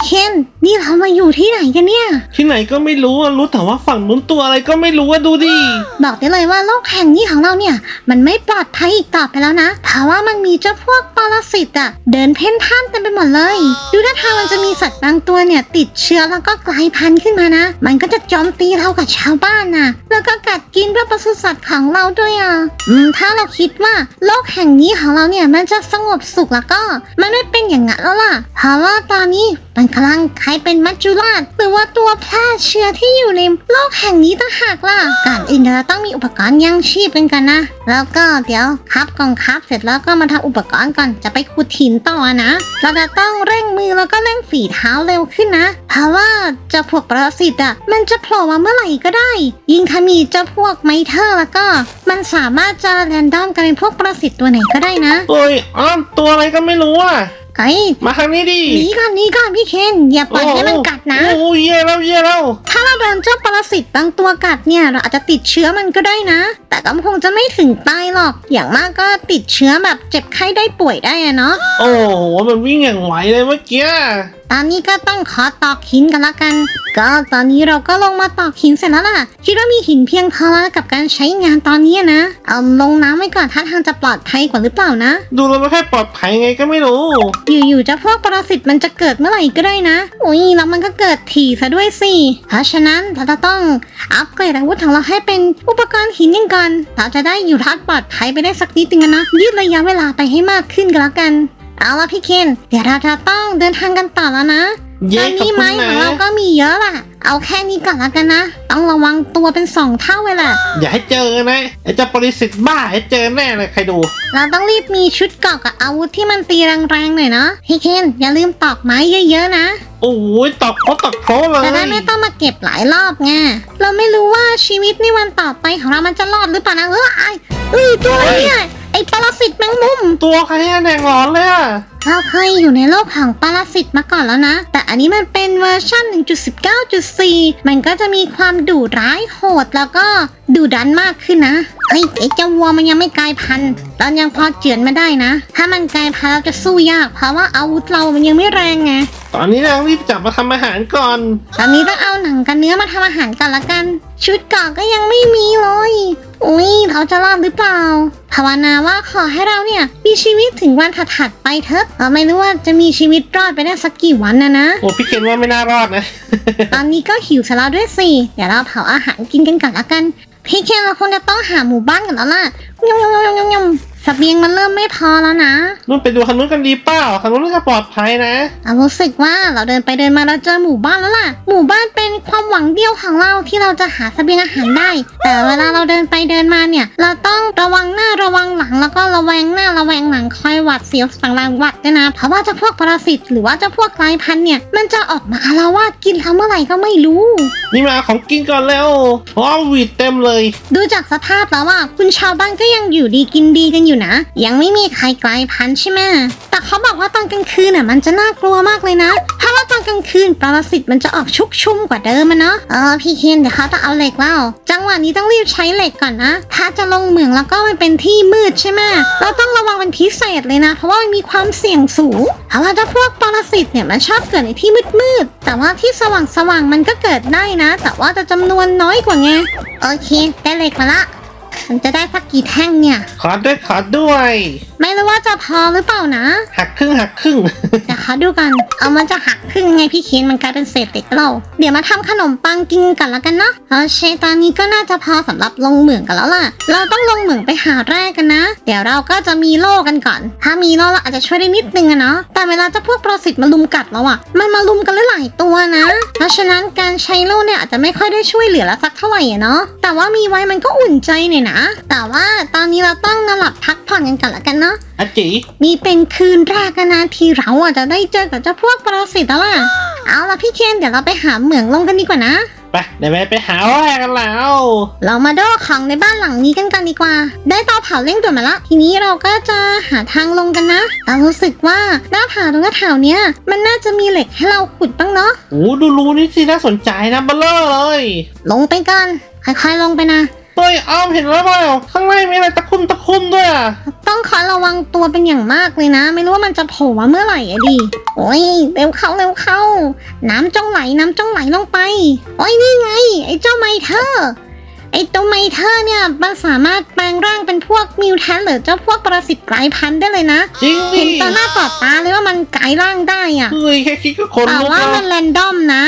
พี่เคนนี่เรามาอยู่ที่ไหนกันเนี่ย ที่ไหนก็ไม่รู้อะรู้แต่ว่าฝั่งนู้นตัวอะไรก็ไม่รู้อะดูดิ บอกได้เลยว่าโลกแห่งนี้ของเราเนี่ย มันไม่ปลอดภัยอีกต่อไปแล้วนะ เพราะว่ามันมีเจ้าพวกปรสิตอะเดินเพ่นพ่านเต็มไปหมดเลย ดูท่าทางมันจะมีสัตว์บางตัวเนี่ยติดเชื้อแล้วก็กลายพันธุ์ขึ้นมานะ มันก็จะโจมตีเรากับชาวบ้านนะแล้วก็กัดกินเพื่อปศุสัตว์ของเราด้วยอะอืมถ้าเราคิดว่าโลกแห่งนี้ของเราเนี่ยมันจะสงบสุขแล้วก็ มันไม่เป็นอย่างนั้นแล้วล่ะเพราะว่าตอนนี้มันกำลังใครเป็นมัจจุราชหรือว่าตัวแพร่เชื้อที่อยู่ในโลกแห่งนี้ต่างหากล่ะก่อนอื่นเราต้องมีอุปกรณ์ยังชีพกันกันนะ แล้วก็เดี๋ยวครับกองครับเสร็จแล้วก็มาทำอุปกรณ์ก่อนจะไปขุดหินต่อนะ เราจะต้องเร่งมือแล้วก็เร่งฝีเท้าเร็วขึ้นนะ เพราะว่าเจ้าพวกประสิตอะมันจะโผล่มาเมื่อไหร่ก็ได้ ยิ่งถ้ามีเจ้าพวกไมเทอร์แล้วก็ มันสามารถจะแรนดอมกันเป็นพวกประสิตตัวไหนก็ได้นะเอ้ยอ้าวตัวอะไรก็ไม่รู้อะ ไอ้มาทางนี้ดิหนีก่อนหนีก่อนพี่เคนอย่าปล่อยให้มันกัดนะ โอ้โหเย่แล้วเย่แล้ว ถ้าเราโดนเจ้าปรสิตบางตัวกัดเนี่ยเราอาจจะติดเชื้อมันก็ได้นะ แต่ก็คงจะไม่ถึงตายหรอก อย่างมากก็ติดเชื้อแบบเจ็บไข้ได้ป่วยได้อะเนาะ โอ้โหมันวิ่งอย่างไวเลยเมื่อกี้ ตอนนี้ก็ต้องขอตอกหินกันละกัน ก็ตอนนี้เราก็ลงมาตอกหินเสร็จแล้วล่ะ คิดว่ามีหินเพียงพอแล้วกับการใช้งานตอนนี้นะ เอาลงน้ำไว้ก่อนท่าทางจะปลอดภัยกว่าหรือเปล่านะ ดูแล้วไม่ค่อยปลอดภัยไงก็ไม่รู้ อยู่ๆเจะพวกปรสิตมันจะเกิดเมื่อไหร่ก็ได้นะอุ้ยแล้วมันก็เกิดถี่ซะด้วยสิ เพราะฉะนั้นเราจะต้องอัปเกรดอาวุธของเราให้เป็นอุปกรณ์หินกันก่อนเราจะได้อยู่รอดปลอดภัยไปได้สักนิดนึงนะยืดระยะเวลาไปให้มากขึ้นก็แล้วกัน เอาละพี่เคนเดี๋ยวเราจะต้องเดินทางกันต่อแล้วนะตเย่อนขอบนี้คุไม้ณขนะองเราก็มีเยอะล่ะ เอาแค่นี้ก่อนแล้วกันนะ ต้องระวังตัวเป็นสองเท่าเลยแหละอย่าให้เจอนะไอ้เจ้าปริสิทธิ์บ้าให้เจอแน่เลยใครดู เราต้องรีบมีชุดเกราะกับอาวุธที่มันตีแรงๆหน่อยเนาะพี่เคนอย่าลืมตอกไม้เยอะๆนะโอ้ยตอกโคตรตอกโคตรเลยจะได้ไม่ต้องมาเก็บหลายรอบไงเราไม่รู้ว่าชีวิตในวันต่อไปของเรามันจะรอดหรือเปล่านะเออไอเอ้ยตัวอะไรเนี่ยไอปรสิตแมงมุม ตัวใครอะแดงร้อนเลยอะเราเคยอยู่ในโลกของปรสิตมาก่อนแล้วนะ แต่อันนี้มันเป็นเวอร์ชัน1.19.4 มันก็จะมีความดุร้ายโหดแล้วก็ดุดันมากขึ้นนะเฮ้ยไอเจ้าวัวมันยังไม่กลายพันธุ์เรายังพอเจือนมาได้นะ ถ้ามันกลายพันธุ์เราจะสู้ยาก เพราะว่าอาวุธเรามันยังไม่แรงไง ตอนนี้นางรีบจับมาทำอาหารก่อน ตอนนี้ต้องเอาหนังกับเนื้อมาทำอาหารกันละกัน ชุดเกราะก็ยังไม่มีเลย อุ้ยเราจะรอดหรือเปล่า ภาวนาว่าขอให้เราเนี่ยมีชีวิตถึงวันถัดๆไปเถอะเราไม่รู้ว่าจะมีชีวิตรอดไปได้สักกี่วันนะนะ โอ้พี่เคนว่าไม่น่ารอดนะ ตอนนี้ก็หิวซะแล้วด้วยสิ เดี๋ยวเราเผาอาหารกินกันก่อนละกัน พี่เคนเราคงจะต้องหาหมู่บ้านกันแล้วล่ะยำยำยำยำยำ สเสบียงมันเริ่มไม่พอแล้วนะนู่นไปดูคันนู้นกันดีเปล่าคันนู้นน่าจะปลอดภัยนะ เรารู้สึกว่าเราเดินไปเดินมาเราเจอหมู่บ้านแล้วล่ะ หมู่บ้านเป็นความหวังเดียวของเราที่เราจะหาเสบียงอาหารได้ แต่เวลาเราเดินไปเดินมาเนี่ย เราต้องระวังหน้าระวังหลังแล้วก็ระแวงหน้าระแวงหลังคอยหวัดเสียวสังรางหวัดด้วยนะ เพราะว่าเจ้าพวกปรสิตหรือว่าเจ้าพวกกลายพันธุ์เนี่ย มันจะออกมาอาละวาดกินเราเมื่อไหร่ก็ไม่รู้ นี่มาเอาของกินก่อนแล้วเพราะว่าวีดเต็มเลย ดูจากสภาพแล้วว่าคุณชาวบ้านก็ยังอยู่ดีกินดีกันอยู่นะ ยังไม่มีใครกลายพันธุ์ใช่ไหมแต่เขาบอกว่าตอนกลางคืนน่ะมันจะน่ากลัวมากเลยนะ ถ้าว่าตอนกลางคืนปรสิตมันจะออกชุกชุมกว่าเดิมอะเนาะเออพี่เคนเดี๋ยวเขาต้องเอาเหล็กแล้วจังหวะนี้ต้องรีบใช้เหล็กก่อนนะ ถ้าจะลงเหมืองแล้วก็มันเป็นที่มืดใช่ไหมเราต้องระวังเป็นพิเศษเลยนะ เพราะว่ามันมีความเสี่ยงสูงเพราะว่าถ้าพวกปรสิตเนี่ยมันชอบเกิดในที่มืดๆแต่ว่าที่สว่างๆมันก็เกิดได้นะ แต่ว่าจะจำนวนน้อยกว่าไงโอเคได้เหล็กมาละ มันจะได้สักกี่แท่งเนี่ย ขอด้วยขอด้วย ไม่รู้ว่าจะพอหรือเปล่านะหักครึ่งหักครึ่ง เดี๋ยวขอดูกันเอามันจะหักครึ่งไงพี่เคนมันกลายเป็นเศษเหล็กเรา เดี๋ยวมาทำขนมปังกินกันแล้วกันเนาะโอเคตอนนี้ก็น่าจะพอสำหรับลงเหมืองกันแล้วล่ะ เราต้องลงเหมืองไปหาแร่กันนะ เดี๋ยวเราก็จะมีโล่กันก่อน ถ้ามีโล่เราอาจจะช่วยได้นิดนึงอะเนาะแต่เวลาเจะพวกปรสิตมาลุมกัดเราอะมันมาลุมกันหลายๆตัวนะ เพราะฉะนั้นการใช้โล่เนี่ยอาจจะไม่ค่อยได้ช่วยเหลือเราสักเท่าไหร่อะเนาะแต่ว่ามีไว้มันก็อุ่นใจหน่อยนะ แต่ว่าตอนนี้เราต้องนอนหลับพักผ่อนกันก่อนละกันเนาะอาจินี่เป็นคืนแรกกันนะที่เราอะจะได้เจอกับเจ้าพวกปรสิตแล้วล่ะ เอาละพี่เคนเดี๋ยวเราไปหาเหมืองลงกันดีกว่านะ ไปเดี๋ยวไปไปหาแรกกันแล้ว เรามาดูของในบ้านหลังนี้กันกันดีกว่า ได้เตาเผาเร่งด่วนมาละ ทีนี้เราก็จะหาทางลงกันนะเรารู้สึกว่าหน้าผาตรงหน้าแถวเนี้ย มันน่าจะมีเหล็กให้เราขุดบ้างเนาะโอ้ดูรูนี่สิน่าสนใจนะเบลเลอร์เลย ลงไปกันค่อยๆลงไปนะเอเฮ้ ยอ้อมเห็นแล้วเปล่าข้างในมีอะไรตะคุ่มตะคุ่มด้วยอะต้องคอยระวังตัวเป็นอย่างมากเลยนะ ไม่รู้ว่ามันจะโผล่มาเมื่อไหร่อะดิโอ้ยเร็วเข้าเร็วเข้า น้ำจ้องไหลน้ำจ้องไหลลงไป โอ้ยนี่ไง ไอ้เจ้าไมเทอร์ไอ้ตัวไมเทอร์เนี่ยมันสามารถแปลงร่างเป็นพวกมิวแทนหรือเจ้าพวกปรสิตกลายพันธุ์ได้เลยนะ จริงดิเห็นต่อหน้าต่อตาเลยว่ามันกลายร่างได้อะเฮ้ยแค่คิดก็ขนแต่ลุกว่าแล้วมันแรนดอมนะ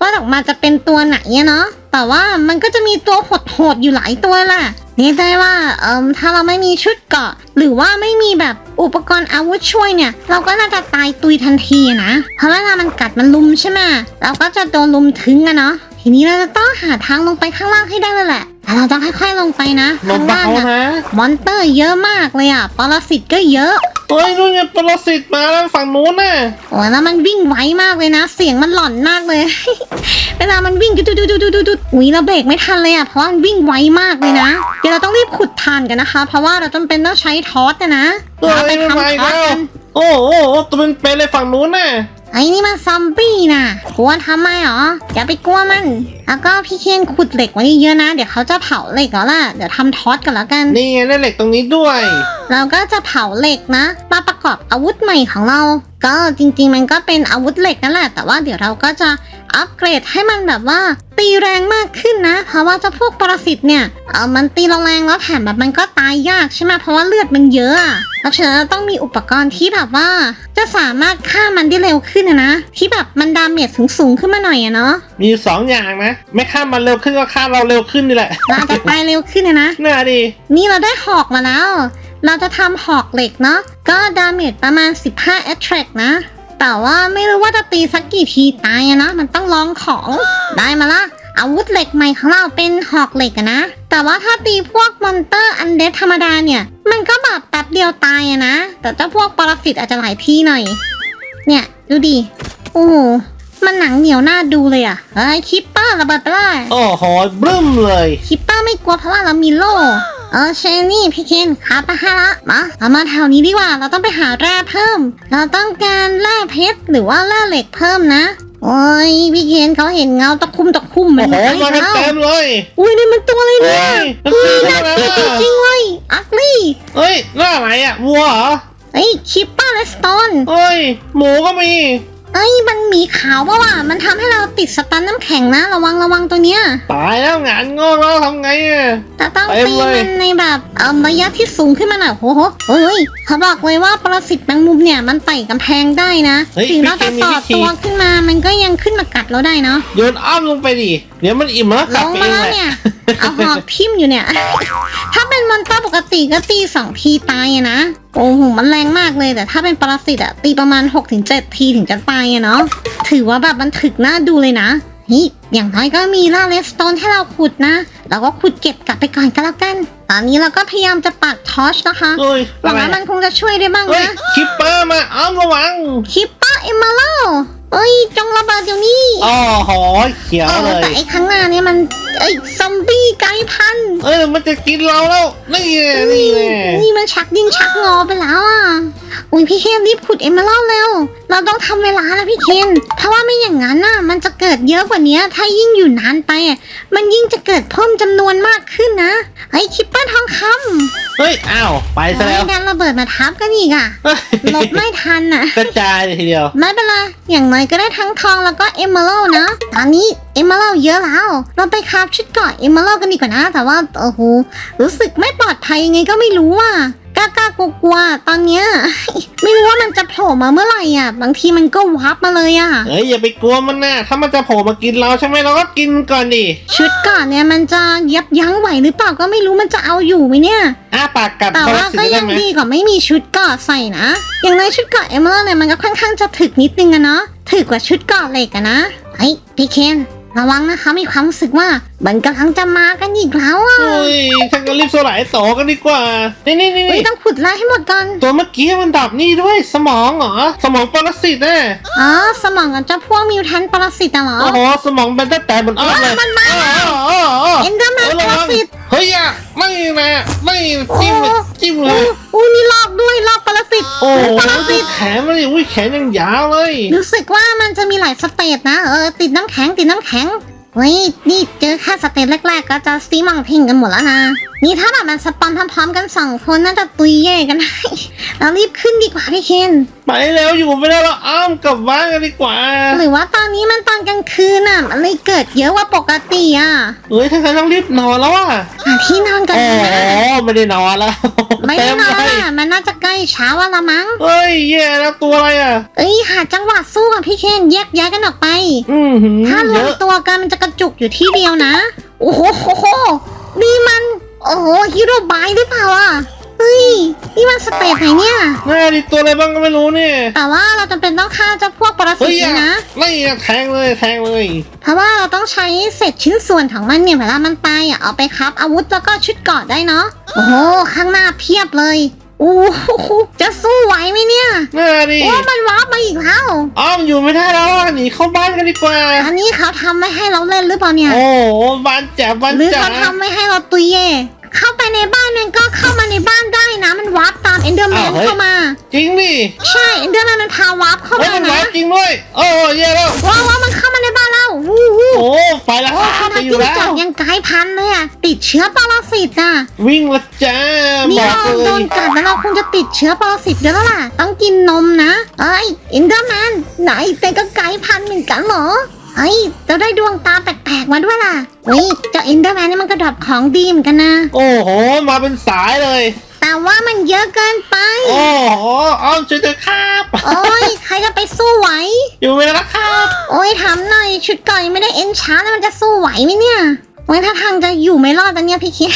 ว่าออกมาจะเป็นตัวไหนอะเนาะ แต่ว่ามันก็จะมีตัวโหดๆอยู่หลายตัวแหละเรียกได้ว่าเอิมถ้าเราไม่มีชุดเกราะ หรือว่าไม่มีแบบอุปกรณ์อาวุธช่วยเนี่ย เราก็น่าจะตายตุยทันทีอะนะ เพราะเวลามันกัดมันลุมใช่ไหมเราก็จะโดนลุมถึงอะเนาะทีนี้เราจะต้องหาทางลงไปข้างล่างให้ได้เลยแหละแต่เราต้องค่อยๆลงไปนะลข้างงเบาล่างอะนะ มอนเตอร์เยอะมากเลยอะปรสิตก็เยอะ เฮ้ยนู่นไงปรสิตมาแล้วฝั่งนู้นน่ะโอ้ยแล้วมันวิ่งไวมากเลยนะ เสียงมันหลอนมากเลย เวลามันวิ่งดุดดุดดุดดุดดุดอุ้ยเราเบรกไม่ทันเลยอะเพราะว่ามันวิ่งไวมากเลยนะเดี๋ยวเราต้องรีบขุดทานกันนะคะ เพราะว่าเราจำเป็นต้องใช้ทอสนะนะเฮ้ยเราไปไม่ทำไหวทอสแล้วกันโอ้โหตัวเป็นเป็นเลยฝั่งนู้นน่ะ ไอ้นี่มันซอมบี้น่ะกลัวทำไมหรออย่าไปกลัวมัน แล้วก็พี่เคนขุดเหล็กไว้เยอะๆนะ เดี๋ยวเขาจะเผาเหล็กแล้วล่ะ เดี๋ยวทำทอสกันแล้วกัน นี่ไงได้เหล็กตรงนี้ด้วย เราก็จะเผาเหล็กนะ มาประกอบอาวุธใหม่ของเรา ก็จริงๆ มันก็เป็นอาวุธเหล็กนั่นแหละ แต่ว่าเดี๋ยวเราก็จะอัปเกรดให้มันแบบว่า ตีแรงมากขึ้นนะ เพราะว่าเจ้าพวกปรสิตเนี่ยเออมันตีแรงๆแล้วแถมแบบมันก็ตายยากใช่ไหมเพราะว่าเลือดมันเยอะอะเพราะฉะนั้นเราต้องมีอุปกรณ์ที่แบบว่า จะสามารถฆ่ามันได้เร็วขึ้นนะนะที่แบบมันดาเมจสูงๆขึ้นมาหน่อยอะเนาะมีสองอย่างนะ ไม่ฆ่ามันเร็วขึ้นก็ฆ่าเราเร็วขึ้นนี่แหละเราจะตายเร็วขึ้นนะนะน่าดีนี่เราได้หอกมาแล้ว เราจะทำหอกเหล็กเนาะก็ดาเมจประมาณ 15 attract นะ แต่ว่าไม่รู้ว่าจะตีสักกี่ทีตายอะนะ มันต้องลองของได้มาละอาวุธเหล็กใหม่ของเราเป็นหอกเหล็กอะนะ แต่ว่าถ้าตีพวกมอนเตอร์อันเดธรรมดาเนี่ย มันก็แบบแป๊บเดียวตายอะนะ แต่เจ้าพวกปรสิตอาจจะหลายที่หน่อย เนี่ย ดูดิ โอ้โหมันหนังเหนียวหน้าดูเลยอะเฮ้ยคิปเปอร์ระเบิดไปเลยโอ้โหบลึ้มเลย คิปเปอร์ไม่กลัวเพราะว่าเรามีโล่ เออเชนี่พี่เคนขาปะฮาละมาเรามาแถวนี้ดีกว่า เราต้องไปหาแร่เพิ่ม เราต้องการแร่เพชรหรือว่าแร่เหล็กเพิ่มนะ โอ้ยพี่เคนเขาเห็นเงาตะคุ่มตะคุ่มมัโอ้นโหมากันแล้วเต็มเลยอุ้ยนี่มันตัวอะไรเนี่ยเฮ้ยอุ้ยมันน่าตีเกลียดอะไรจริงๆเลยอักลี่เฮ้ยหน้าไหนอะวัวเหรอเอ้ยคิปเปอร์และสโตนเฮ้ย หมูก็มี เอ้ยมันหมีขาวปะวะมันทำให้เราติดสตันน้ำแข็งนะ ระวังระวังตัวเนี้ย ตายแล้วงานงอกแล้วทำไงอะแต่ต้องเต็มตีเลยมันในแบบเอ่อระยะที่สูงขึ้นมาหน่อยโอ้โหเฮ้ยเขาบอกเลยว่าปรสิตแมงมุมเนี่ยมันไต่กำแพงได้นะเฮ้ยถึงเราจะมีต่อวิธีตัวขึ้นมามันก็ยังขึ้นมากัดเราได้เนาะโยนอ้อมลงไปดิเดี๋ยวมันอิ่มแล้วกลลับงไปมาเองแล้วแหละเนี่ย เอาหอกทิ่มอยู่เนี่ย ถ้าเป็นมอนเตอร์ปกติก็ตีสองทีตายอะนะ โอ้โห มันแรงมากเลย แต่ถ้าเป็นปรสิตอะตีประมาณ 6-7 ทีถึงจะตายอะเนาะ ถือว่าแบบมันถึกหน้าดูเลยนะนี่อย่างน้อยก็มีล่าเลสโตนให้เราขุดนะ เราก็ขุดเก็บกลับไปก่อนก็แล้วกัน ตอนนี้เราก็พยายามจะปักทอชนะคะ เฮ้ยหวัอะงไรว่ามันคงจะช่วยได้บ้างเฮ้ยนะ คิปเปอร์มาอ้อมระวังคิปเปอร์เอมเมอรัลเอ้ย จงระเบิดเดี๋ยวนี้ อ๋อหอเขียวเออเลแต่ยไอ้ข้างหน้าเนี่ยมัน ไอ้ซอมบี้ไกลพันธุ์เอ้ยมันจะกินเราแล้วนี่ไงนี่ไงนี่มันชักดิ้นชักงอไปแล้วอะ อุ้ยพี่เคนรีบขุดเอมเมอรัลเร็ว เราต้องทำเวลาแล้วพี่เคนเพราะว่าไม่อย่างนั้นน่ะ มันจะเกิดเยอะกว่านี้ถ้ายิ่งอยู่นานไปอะมันยิ่งจะเกิดเพิ่มจำนวนมากขึ้นนะไอ้คิปเปอร์ทองคำเฮ้ยอ้าวไปซะไอ้แล้วดันระเบิดมาทับกันอีกอะเฮ้ยหลบไม่ทันอะ กระจายเลยทีเดียว ไม่เป็นไรอย่างน้อยก็ได้ทั้งทองแล้วก็เอมเมอรัลนะตอนนี้ เอมเมอรัลเยอะแล้ว เราไปคราฟชุดเกราะเอมเมอรัลกันดีกว่านะ แต่ว่าโอ้โหรู้สึกไม่ปลอดภัยยังไงก็ไม่รู้อะกล้ากล้ากลัวกลัวๆตอนเนี้ย ไม่รู้ว่ามันจะโผล่มาเมื่อไหร่อะ บางทีมันก็วับมาเลยอะเฮ้ยอย่าไปกลัวมันนะถ้ามันจะโผล่มากินเราใช่ไหมเราก็กินก่อนดิชุดเกราะเนี่ยมันจะยับยั้งไหวหรือเปล่าก็ไม่รู้มันจะเอาอยู่ไหมเนี่ย อ้าปากกัดแต่ปรว่าสิตก็ได้ยังไหมดีกว่าไม่มีชุดเกราะใส่นะ อย่างน้อยชุดเกราะเอมเมอรัลเนี่ยมันก็ค่อนข้างจะถึกนิดนึงอะเนาะถึกกว่าชุดเกราะเหล็กอะนะเฮ้ยพี่เคน ระวังนะคะมีความรู้สึกว่ามันกำลังจะมากันอีกแล้วอะเฮ้ยฉันก็รีบสลายโตอกันดีกว่า นี่นี่นี่เฮ้ยต้องขุดไล่ให้หมดก่อนตัวเมื่อกี้มันดับนี่ด้วยสมองเหรอ สมองปรสิตแน่อ๋อสมองกับเจ้าพวกมิวแทนปรสิตอะเหรอโอ้โหสมองเป็นแต่แต่บนอ้อมเลยมันมาอ๋ออ๋ออ๋อเอ็นเดอร์แมนเฮ้ยประวังสิทธิ์เฮ้ยอะไม่นะไม่จิ้มเลยจิ้มเลโอ้ยโอ้มีลอกด้วยลอกปรสิตโอ้โหปรสิตแขนมันดิอุ้ยแขนยังยาวเลย รู้สึกว่ามันจะมีหลายสเตจนะเออติดน้ำแข็งติดน้ำแข็ง เฮ้ย นี่เจอแค่สเตจแรกๆ ก็จะซีมังพิงกันหมดแล้วนะ นี่ถ้าแบบมันสปอนพร้อมๆกันสองคนน่าจะตุยเย่กันได้เรารีบขึ้นดีกว่าพี่เคนไปแล้วอยู่ไม่ได้แล้วอ้อมกลับบ้านกันดีกว่า หรือว่าตอนนี้มันตอนกลางคืนอะ มันเลยเกิดเยอะกว่าปกติอะเอ้ยถ้าฉันต้องรีบนอนแล้วอะหาที่นอนกันโอ้นะโห ไม่ได้นอนแล้วไม่ได้นอนเต็เลยอะมันน่าจะใกล้เช้าแล้วละมั้ง เฮ้ยแย่แล้วตัวอะไรอะ เอ้ยหาจังหวะสู้กับพี่เคนแยกย้ายกันออกไป อือหือถ้ารเยวมอะตัวกันมันจะกระจุกอยู่ที่เดียวนะ โอ้โหโหโหนี่มัน โอ้โหฮีโร่บายหรือเปล่าอะ เฮ้ย นี่มันสเตจไหนเนี่ย หน้าดิตัวอะไรบ้างก็ไม่รู้เนี่ยแต่ว่าเราจำเป็นต้องฆ่าเจ้าพวกปรสิเฮ้ตยนี่อะนะไม่อะแทงเลยแทงเลยเพราะว่าเราต้องใช้เศษชิ้นส่วนของมันเนี่ยเวลามันตายอะเอาไปครับ อาวุธแล้วก็ชุดเกราะได้เนาะ โอ้โห ข้างหน้าเพียบเลยโอ้โหจะสู้ไหวไหมเนี่ยหน้าดิโอ้มันวาร์ปมาอีกแล้ว อ้อมอยู่ไม่ได้แล้วอะหนีเข้าบ้านกันดีกว่า อันนี้เขาทำไว้ให้เราเล่นหรือเปล่าเนี่ย โอ้โหบ้านแจ๋วบ้านหรือแจ๋วเขาทำไว้ให้เราตุยเย่ เข้าไปในบ้านมันก็เข้ามาในบ้านได้นะ มันวาร์ปตามเอนเดอร์แมนเข้ามา จริงดิใช่เอนเดอร์แมนมันพาวาร์ปเข้าเฮ้ยมามันนะร้ายจริงด้วยโอ้แย่แล้วว้าวว้าวมันเข้ามาในบ้านเราวู้วู้โอ้ไปแล้วโอ้คขรับนาไปดอยู่จิ้งแล้จวอกยังกลายพันธุ์เลยอะติดเชื้อปรสิตอะวิ่งละจ้านี่บอกเราเลโดยนกัดแล้วเราคงจะติดเชื้อปรสิตด้วยแล้วล่ะ ต้องกินนมนะ เอ้ยอินเดอร์แมนไหนแต่ก็ไกลพันธุ์เหมือนกันเหรอ เฮ้ยเราได้ดวงตาแปลกๆมาด้วยล่ะเฮ้ยเจ้าอินเดอร์แมนนี่มันก็ดรอปของดีเหมือนกันนะ โอ้โห มาเป็นสายเลย แต่ว่ามันเยอะเกินไป โอ้โหอ้อมช่วยด้วยครับโอ้ยใครจะไปสู้ไหว อยู่ไม่ได้แล้วครับ โอ้ยถามหน่อยชุดเก่อนยังไม่ได้เอ็นชาร์จแล้วมันจะสู้ไหวไหมเนี่ย โอ้ยถ้าทางจะอยู่ไม่รอดแต่เนี่ยพี่เคน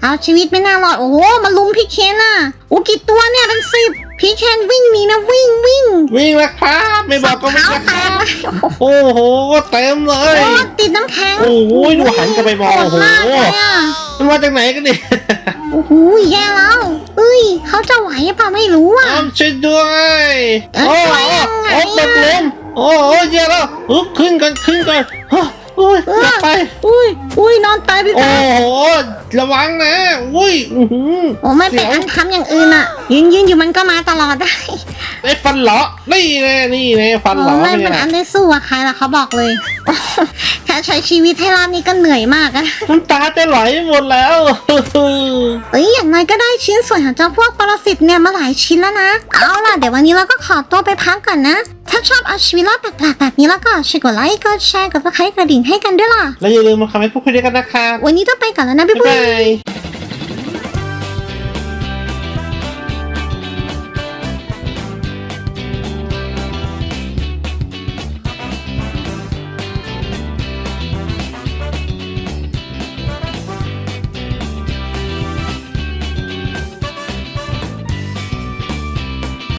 เอาชีวิตไม่น่ารอดโอ้โหมาลุมพี่เคนอะโอ้กี่ตัวเนี่ยเป็นสิบพี่เคนวิ่งหนีนะวิ่งวิ่งวิ่งแล้วครับ ไม่บอกก็วิ่งเท้าแล้วแตครักบเลยโอ้โหเต็มเลโอ้ยติดน้ำแข็งโอ้โหดูหันกลับไปมองโอ้โหโหดมากเลยอะมันมาจากไหนกันเนี่ยโอ้โหแย่แล้วเอ้ยเขาจะไหวหรือเปล่าไม่รู้อะอ้อมช่วยด้วยเอ้ยโอ้โหไปยังไงโอ้อะตกลมโอ้โหแย่แล้วอึ๊บขึ้นกันขึ้นกัน ฮะอุ้ยอย่าไป อุ้ยอุ้ยนอนตายไปโอ้ตายโห ระวังนะ อุ้ย อื้อหือ โอ้ไม่เป็นอันทำอย่างอื่นอะ ยืนยืนอยู่มันก็มาตลอดได้ ไอ้ฟันเหลาะนี่แน่นี่แน่ฟันเหลาะไม่เนี่เป็นยอันได้สู้อะใครล่ะเขาบอกเลย แค่ใช้ชีวิตให้รอดนี่ก็เหนื่อยมากอะน้ำตาจะไหลหมดแล้วเอ้ยอย่างน้อยก็ได้ชิ้นส่วนของเจ้าพวกปรสิตเนี่ยมาหลายชิ้นแล้วนะ เอาล่ะเดี๋ยววันนี้เราก็ขอตัวไปพักก่อนนะ ถ้าชอบเอาชีวิตรอดแปลกๆแบบนี้แล้วก็ช่วยกดไลค์กดแชร์กดซับสไครต์กระดิ่งให้กันด้วยล่ะ แล้วอย่าลืมมาคอมเมนต์พูดคุยด้วยกันนะครับวันนี้ต้องไปก่อนแล้วนะบ๊ายบ๊ายบาบายย